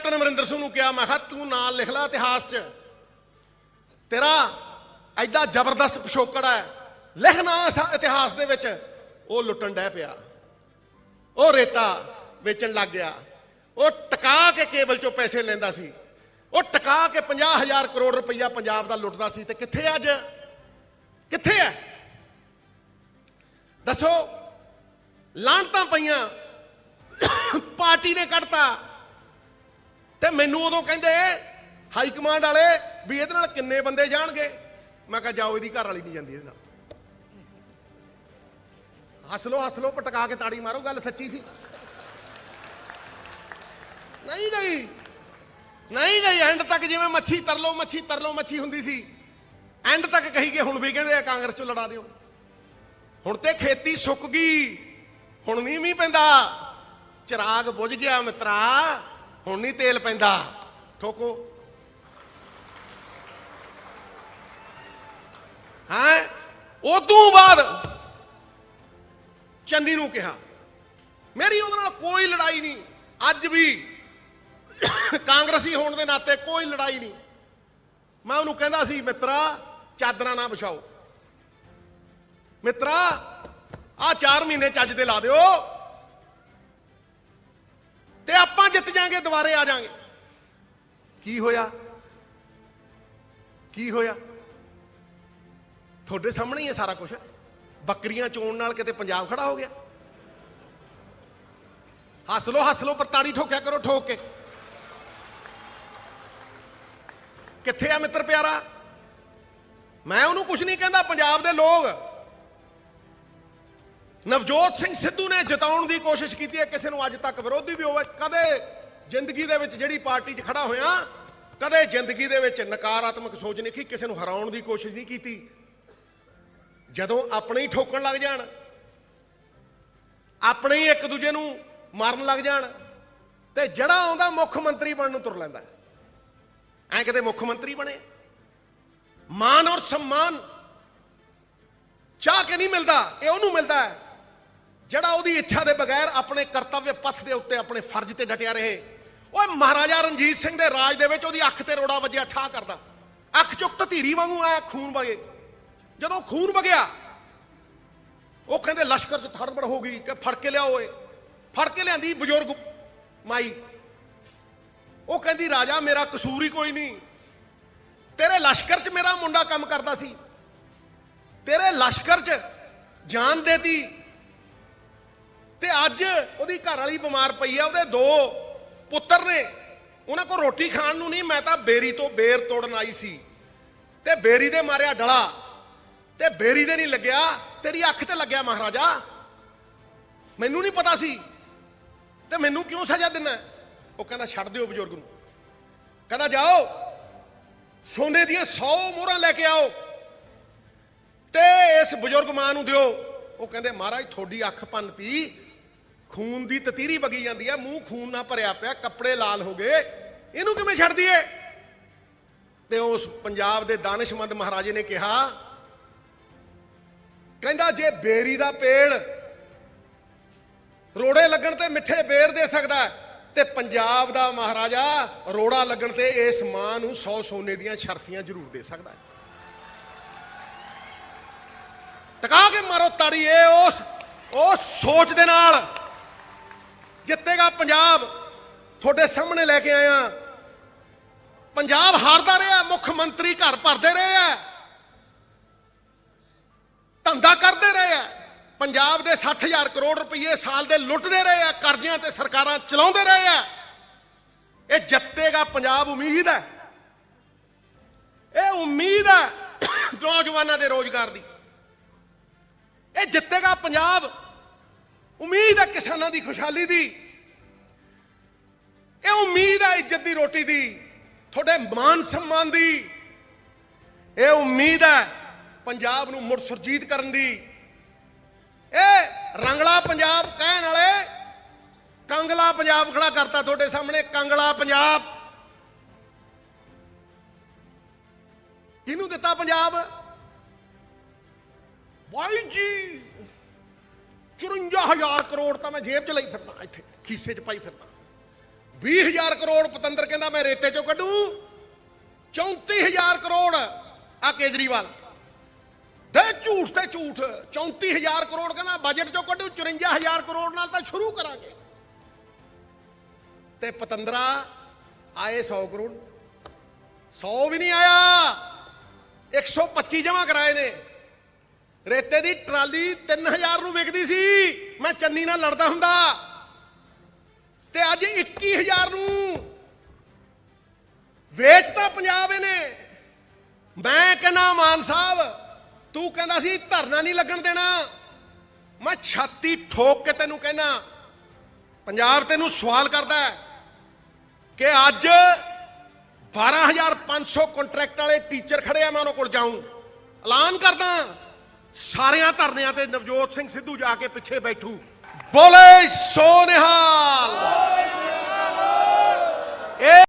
Captain Amarinder Singh ਨੂੰ ਕਿਹਾ, ਮੈਂ ਕਿਹਾ, ਤੂੰ ਨਾਂ ਲਿਖ ਲੈ ਇਤਿਹਾਸ 'ਚ। ਤੇਰਾ ਐਡਾ ਜ਼ਬਰਦਸਤ ਪਿਛੋਕੜ ਹੈ। ਲਿਖਣਾ ਇਤਿਹਾਸ ਦੇ ਵਿੱਚ। ਉਹ ਲੁੱਟਣ ਡੈ ਪਿਆ। ਉਹ ਰੇਤਾ ਵੇਚਣ ਲੱਗ ਗਿਆ। ਉਹ ਟਕਾ ਕੇ ਕੇਬਲ ਚੋਂ ਪੈਸੇ ਲੈਂਦਾ ਸੀ। ਉਹ ਟਕਾ ਕੇ 50000 ਕਰੋੜ ਰੁਪਈਆ ਪੰਜਾਬ ਦਾ ਲੁੱਟਦਾ ਸੀ। ਤੇ ਕਿੱਥੇ ਅੱਜ? ਕਿੱਥੇ ਹੈ? ਦੱਸੋ ਲਾਂਤਾਂ ਪਈਆਂ। ਪਾਰਟੀ ਨੇ ਕੱਢਤਾ। ਤੇ ਮੈਨੂੰ ਉਦੋਂ ਕਹਿੰਦੇ ਹਾਈ ਕਮਾਂਡ ਵਾਲੇ ਵੀ ਇਹਦੇ ਨਾਲ ਕਿੰਨੇ ਬੰਦੇ ਜਾਣਗੇ? ਮੈਂ ਕਿਹਾ, ਜਾਓ, ਇਹਦੀ ਘਰ ਵਾਲੀ ਨਹੀਂ ਜਾਂਦੀ ਇਹਦੇ ਨਾਲ। ਹੱਸ ਲੋ ਹੱਸ ਲੋ ਪਟਕਾ ਕੇ ਤਾੜੀ ਮਾਰੋ, ਗੱਲ ਸੱਚੀ ਸੀ। ਨਹੀਂ ਗਈ। ਨਹੀਂ ਗਈ ਐਂਡ ਤੱਕ ਜਿਵੇਂ ਮੱਛੀ ਤਰਲੋ ਮੱਛੀ ਤਰਲੋ ਮੱਛੀ ਹੁੰਦੀ ਸੀ। ਐਂਡ ਤੱਕ ਕਹੀ ਗਏ, ਹੁਣ ਵੀ ਕਹਿੰਦੇ ਆ, ਕਾਂਗਰਸ ਚੋਂ ਲੜਾ ਦਿਓ। ਹੁਣ ਤੇ ਖੇਤੀ ਸੁੱਕ ਗਈ, ਹੁਣ ਨਹੀਂ ਮੀਂਹ ਪੈਂਦਾ। ਚਿਰਾਗ ਬੁਝ ਗਿਆ, ਮਿੱਤਰਾ। ਹੁਣ ਨਹੀਂ ਤੇਲ ਪੈਂਦਾ। ਠੋਕੋ। ਹਾਂ? ਉਦੋਂ ਬਾਅਦ ਚੰਨੀ ਨੂੰ ਕਿਹਾ, ਮੇਰੀ ਉਹਦੇ ਨਾਲ ਕੋਈ ਲੜਾਈ ਨਹੀਂ। ਅੱਜ ਵੀ ਕਾਂਗਰਸੀ ਹੋਣ ਦੇ ਨਾਤੇ ਕੋਈ ਲੜਾਈ ਨਹੀਂ। ਮੈਂ ਉਹਨੂੰ ਕਹਿੰਦਾ ਸੀ, ਮਿੱਤਰਾ, ਚਾਦਰਾਂ ਨਾ ਵਿਛਾਓ। ਮਿੱਤਰਾ ਆ 4 ਮਹੀਨੇ ਚੱਜ ਦੇ ਲਾ ਦਿਓ। ਤੇ ਆਪਾਂ ਜਿੱਤ ਜਾਾਂਗੇ, ਦੁਬਾਰੇ ਆ ਜਾਾਂਗੇ। ਕੀ ਹੋਇਆ? ਕੀ ਹੋਇਆ? ਤੁਹਾਡੇ ਸਾਹਮਣੇ ਹੀ ਹੈ ਸਾਰਾ ਕੁਝ ਬੱਕਰੀਆਂ ਚੋਣ ਨਾਲ ਕਿਤੇ ਪੰਜਾਬ ਖੜਾ ਹੋ ਗਿਆ। ਹੱਸ ਲੋ ਹੱਸ ਲੋ ਪਰ ਤਾੜੀ ਠੋਕਿਆ ਕਰੋ, ਠੋਕ ਕੇ। ਕਿੱਥੇ ਆ ਮਿੱਤਰ ਪਿਆਰਾ? ਮੈਂ ਉਹਨੂੰ ਕੁਝ ਨਹੀਂ ਕਹਿੰਦਾ, ਪੰਜਾਬ ਦੇ ਲੋਕ। ਨਵਜੋਤ ਸਿੰਘ ਸਿੱਧੂ ਨੇ ਜਿਤਾਉਣ ਦੀ ਕੋਸ਼ਿਸ਼ ਕੀਤੀ ਹੈ। ਕਿਸੇ ਨੂੰ ਅੱਜ ਤੱਕ ਵਿਰੋਧੀ ਵੀ ਹੋਵੇ। ਕਦੇ ਜ਼ਿੰਦਗੀ ਦੇ ਵਿੱਚ ਜਿਹੜੀ ਪਾਰਟੀ 'ਚ ਖੜਾ ਹੋਇਆ, ਕਦੇ ਜ਼ਿੰਦਗੀ ਦੇ ਵਿੱਚ ਨਕਾਰਾਤਮਕ ਸੋਚ ਨਹੀਂ ਕਿ ਕਿਸੇ ਨੂੰ ਹਰਾਉਣ ਦੀ ਕੋਸ਼ਿਸ਼ ਨਹੀਂ ਕੀਤੀ। ਜਦੋਂ ਆਪਣੇ ਹੀ ਠੋਕਣ ਲੱਗ ਜਾਣ, ਆਪਣੇ ਹੀ ਇੱਕ ਦੂਜੇ ਨੂੰ ਮਾਰਨ ਲੱਗ ਜਾਣ, ਤੇ ਜਿਹੜਾ ਆਉਂਦਾ ਮੁੱਖ ਮੰਤਰੀ ਬਣਨ ਨੂੰ ਤੁਰ ਲੈਂਦਾ। ਐ ਕਿਤੇ ਮੁੱਖ ਮੰਤਰੀ ਬਣੇ। ਮਾਨ ਔਰ ਸਨਮਾਨ ਚਾਹ ਕੇ ਨਹੀਂ ਮਿਲਦਾ, ਇਹ ਉਹਨੂੰ ਮਿਲਦਾ ਹੈ। ਜਿਹੜਾ ਉਹਦੀ ਇੱਛਾ ਦੇ ਬਗੈਰ ਆਪਣੇ ਕਰਤੱਵ ਪਥ ਦੇ ਉੱਤੇ ਆਪਣੇ ਫਰਜ਼ ਤੇ ਡਟਿਆ ਰਹੇ। ਓਏ ਮਹਾਰਾਜਾ ਰਣਜੀਤ ਸਿੰਘ ਦੇ ਰਾਜ ਦੇ ਵਿੱਚ ਉਹਦੀ ਅੱਖ ਤੇ ਰੋੜਾ ਵੱਜਿਆ ਠਾ ਕਰਦਾ। ਅੱਖ ਚੁੱਕ ਧੀਰੀ ਵਾਂਗੂ ਆਇਆ, ਖੂਨ ਵਗੇ। ਜਦੋਂ ਖੂਨ ਵਗਿਆ, ਉਹ ਕਹਿੰਦੇ, ਲਸ਼ਕਰ 'ਚ ਥੜਬੜ ਹੋ ਗਈ ਕਿ ਫੜ ਕੇ ਲਿਆਓ ਓਏ। ਫੜ ਕੇ ਲਿਆਂਦੀ ਬਜ਼ੁਰਗ ਮਾਈ। ਉਹ ਕਹਿੰਦੀ, ਰਾਜਾ, ਮੇਰਾ ਕਸੂਰ ਹੀ ਕੋਈ ਨਹੀਂ। ਤੇਰੇ ਲਸ਼ਕਰ 'ਚ ਮੇਰਾ ਮੁੰਡਾ ਕੰਮ ਕਰਦਾ ਸੀ। ਤੇਰੇ ਲਸ਼ਕਰ 'ਚ ਜਾਨ ਦੇਤੀ। ਤੇ ਅੱਜ ਉਹਦੀ ਘਰ ਵਾਲੀ ਬਿਮਾਰ ਪਈ ਆ, ਉਹਦੇ ਦੋ ਪੁੱਤਰ ਨੇ। ਉਹਨਾਂ ਕੋਲ ਰੋਟੀ ਖਾਣ ਨੂੰ ਨਹੀਂ, ਮੈਂ ਤਾਂ ਬੇਰੀ ਤੋਂ ਬੇਰ ਤੋੜਨ ਆਈ ਸੀ। ਤੇ ਬੇਰੀ ਦੇ ਮਾਰਿਆ ਡਲਾ, ਤੇ ਬੇਰੀ ਦੇ ਨਹੀਂ ਲੱਗਿਆ, ਤੇਰੀ ਅੱਖ ਤੇ ਲੱਗਿਆ ਮਹਾਰਾਜਾ। ਮੈਨੂੰ ਨਹੀਂ ਪਤਾ ਸੀ, ਤੇ ਮੈਨੂੰ ਕਿਉਂ ਸਜ਼ਾ ਦਿੰਨਾ ਉਹ ਕਹਿੰਦਾ, ਛੱਡ ਦਿਓ ਬਜ਼ੁਰਗ ਨੂੰ। ਕਹਿੰਦਾ, ਜਾਓ, ਸੋਨੇ ਦੀਆਂ 100 ਮੋਹਰਾਂ ਲੈ ਕੇ ਆਓ। ਤੇ ਇਸ ਬਜ਼ੁਰਗ ਮਾਂ ਨੂੰ ਦਿਓ। ਉਹ ਕਹਿੰਦੇ, ਮਹਾਰਾਜ, ਤੁਹਾਡੀ ਅੱਖ ਪੰਨਤੀ ਖੂਨ ਦੀ ਤਤੀਰੀ ਵਗੀ ਜਾਂਦੀ ਆ, ਮੂੰਹ ਖੂਨ ਨਾਲ ਭਰਿਆ ਪਿਆ, ਕੱਪੜੇ ਲਾਲ ਹੋ ਗਏ। ਇਹਨੂੰ ਕਿਵੇਂ ਛੱਡ ਦਈਏ ਤੇ ਉਸ ਪੰਜਾਬ ਦੇ ਦਾਨਿਸ਼ਮੰਦ ਮਹਾਰਾਜੇ ਨੇ ਕਿਹਾ, ਕਹਿੰਦਾ, ਜੇ ਬੇਰੀ ਦਾ ਪੇੜ ਰੋੜੇ ਲੱਗਣ ਤੇ ਮਿੱਠੇ ਬੇਰ ਦੇ ਸਕਦਾ ਤੇ ਪੰਜਾਬ ਦਾ ਮਹਾਰਾਜਾ ਰੋੜਾ ਲੱਗਣ ਤੇ ਇਸ ਮਾਂ ਨੂੰ 100 ਸੋਨੇ ਦੀਆਂ ਸ਼ਰਫੀਆਂ ਜ਼ਰੂਰ ਦੇ ਸਕਦਾ ਹੈ। ਟਕਾ ਕੇ ਮਾਰੋ ਤਾੜੀ, ਇਹ ਉਸ ਉਸ ਸੋਚ ਦੇ ਨਾਲ ਪੰਜਾਬ ਤੁਹਾਡੇ ਸਾਹਮਣੇ ਲੈ ਕੇ ਆਇਆ। ਪੰਜਾਬ ਹਾਰਦਾ ਰਿਹਾ, ਮੁੱਖ ਮੰਤਰੀ ਘਰ ਭਰਦੇ ਰਹੇ ਆ। ਧੰਦਾ ਕਰਦੇ ਰਹੇ ਆ। ਪੰਜਾਬ ਦੇ 60000 ਕਰੋੜ ਰੁਪਏ ਸਾਲ ਦੇ ਲੁੱਟਦੇ ਰਹੇ ਆ, ਕਰਜ਼ਿਆਂ ਤੇ ਸਰਕਾਰਾਂ ਚਲਾਉਂਦੇ ਰਹੇ ਆ। ਇਹ ਜਿੱਤੇਗਾ ਪੰਜਾਬ ਉਮੀਦ ਹੈ। ਇਹ ਉਮੀਦ ਹੈ ਨੌਜਵਾਨਾਂ ਦੇ ਰੋਜ਼ਗਾਰ ਦੀ। ਇਹ ਜਿੱਤੇਗਾ ਪੰਜਾਬ। ਉਮੀਦ ਹੈ ਕਿਸਾਨਾਂ ਦੀ ਖੁਸ਼ਹਾਲੀ ਦੀ। ਇਹ ਉਮੀਦ ਹੈ ਇੱਜ਼ਤ ਦੀ ਰੋਟੀ ਦੀ, ਤੁਹਾਡੇ ਮਾਨ ਸਨਮਾਨ ਦੀ। ਇਹ ਉਮੀਦ ਹੈ ਪੰਜਾਬ ਨੂੰ ਮੁੜ ਸੁਰਜੀਤ ਕਰਨ ਦੀ। ਇਹ ਰੰਗਲਾ ਪੰਜਾਬ ਕਹਿਣ ਵਾਲੇ, ਕੰਗਲਾ ਪੰਜਾਬ ਖੜਾ ਕਰਤਾ ਤੁਹਾਡੇ ਸਾਹਮਣੇ, ਕੰਗਲਾ ਪੰਜਾਬ। ਕਿਹਨੂੰ ਦਿੱਤਾ ਪੰਜਾਬ? ਬਾਈ ਜੀ 54000 ਕਰੋੜ ਤਾਂ ਮੈਂ ਜੇਬ 'ਚ ਲਈ ਫਿਰਦਾ, ਇੱਥੇ, ਖੀਸੇ 'ਚ ਪਾਈ ਫਿਰਦਾ। 20000 ਕਰੋੜ ਪਤੰਦਰ ਕਹਿੰਦਾ ਮੈਂ ਰੇਤੇ ਚੋਂ ਕੱਢੂ। 34000 ਕਰੋੜ ਆ ਕੇਜਰੀਵਾਲ। ਦੇ ਝੂਠ ਤੇ ਝੂਠ 34000 ਕਰੋੜ ਕਹਿੰਦਾ ਬਜਟ ਚੋਂ ਕੱਢੂ 54000 ਕਰੋੜ ਨਾਲ ਤਾਂ ਸ਼ੁਰੂ ਕਰਾਂਗੇ। ਤੇ ਪਤੰਦਰਾ, ਆਏ 100 ਕਰੋੜ। 100 ਵੀ ਨਹੀਂ ਆਇਆ। 125 ਜਮਾ ਕਰਾਏ ਨੇ। ਰੇਤੇ ਦੀ ਟਰਾਲੀ 3000 ਨੂੰ ਵਿਕਦੀ ਸੀ। ਮੈਂ ਚੰਨੀ ਨਾਲ ਲੜਦਾ ਹੁੰਦਾ। ਵੇਚਤਾ ਪੰਜਾਬ ਮੈਂ ਕਹਿੰਦਾ, ਮਾਨ ਸਾਹਿਬ, ਤੂੰ ਕਹਿੰਦਾ ਸੀ ਧਰਨਾ ਨਹੀਂ ਲੱਗਣ ਦੇਣਾ। ਮੈਂ ਛਾਤੀ ਠੋਕ ਕੇ ਤੈਨੂੰ ਕਹਿਣਾ ਪੰਜਾਬ ਤੈਨੂੰ ਸਵਾਲ ਕਰਦਾ ਕਿ ਅੱਜ 12500 ਕੰਟਰੈਕਟ ਵਾਲੇ ਟੀਚਰ ਖੜੇ ਆ, ਮੈਂ ਉਹਨਾਂ ਕੋਲ ਜਾਊਂ। ਐਲਾਨ ਕਰਦਾ, ਸਾਰਿਆਂ ਧਰਨਿਆਂ ਤੇ ਨਵਜੋਤ ਸਿੰਘ ਸਿੱਧੂ ਜਾ ਕੇ ਪਿੱਛੇ ਬੈਠੂ। ਬੋਲੇ ਸੋ ਨਿਹਾਲ